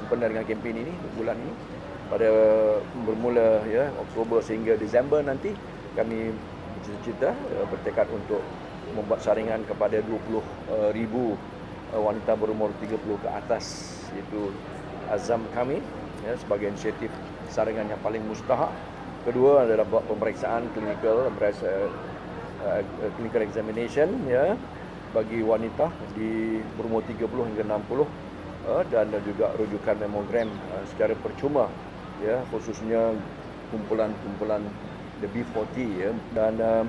sempena dengan kempen ini bulan ini. Pada bermula ya Oktober sehingga Disember nanti kami bercita-cita uh, bertekad untuk membuat saringan kepada 20 uh, ribu uh, wanita berumur 30 ke atas itu azam kami ya sebagai inisiatif saringan yang paling mustahak. Kedua adalah buat pemeriksaan klinikal uh, uh, clinical examination ya bagi wanita di berumur 30 hingga 60 uh, dan juga rujukan mamogram uh, secara percuma ya khususnya kumpulan-kumpulan the B40 ya. Dan uh,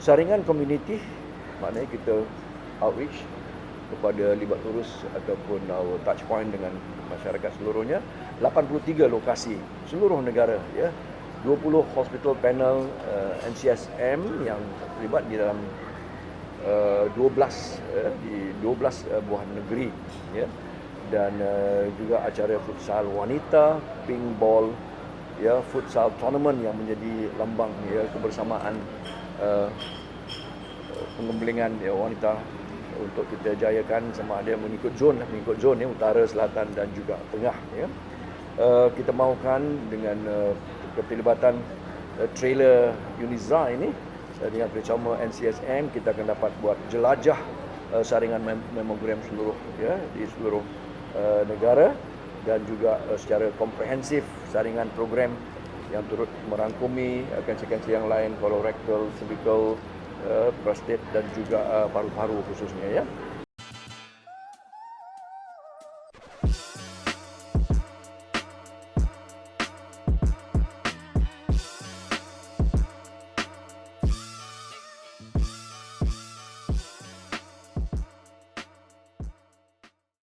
saringan komuniti maknanya kita outreach kepada libat turus ataupun our touch point dengan masyarakat seluruhnya 83 lokasi seluruh negara ya. 20 hospital panel uh, NCSM yang terlibat di dalam uh, 12 uh, di 12 uh, buah negeri ya dan uh, juga acara futsal wanita ping ball ya futsal tournament yang menjadi lambang ya kebersamaan uh, pengembelingan ya, wanita untuk kita jayakan sama ada mengikut zon mengikut zon ya utara selatan dan juga tengah ya. Uh, kita mahukan dengan uh, keterlibatan uh, trailer Uniza ini uh, dengan kerjasama NCSM kita akan dapat buat jelajah uh, saringan mem- mamogram seluruh ya di seluruh uh, negara dan juga uh, secara komprehensif saringan program yang turut merangkumi uh, kanser-kanser yang lain colorectal, cervical, uh, prostate dan juga uh, paru-paru khususnya ya.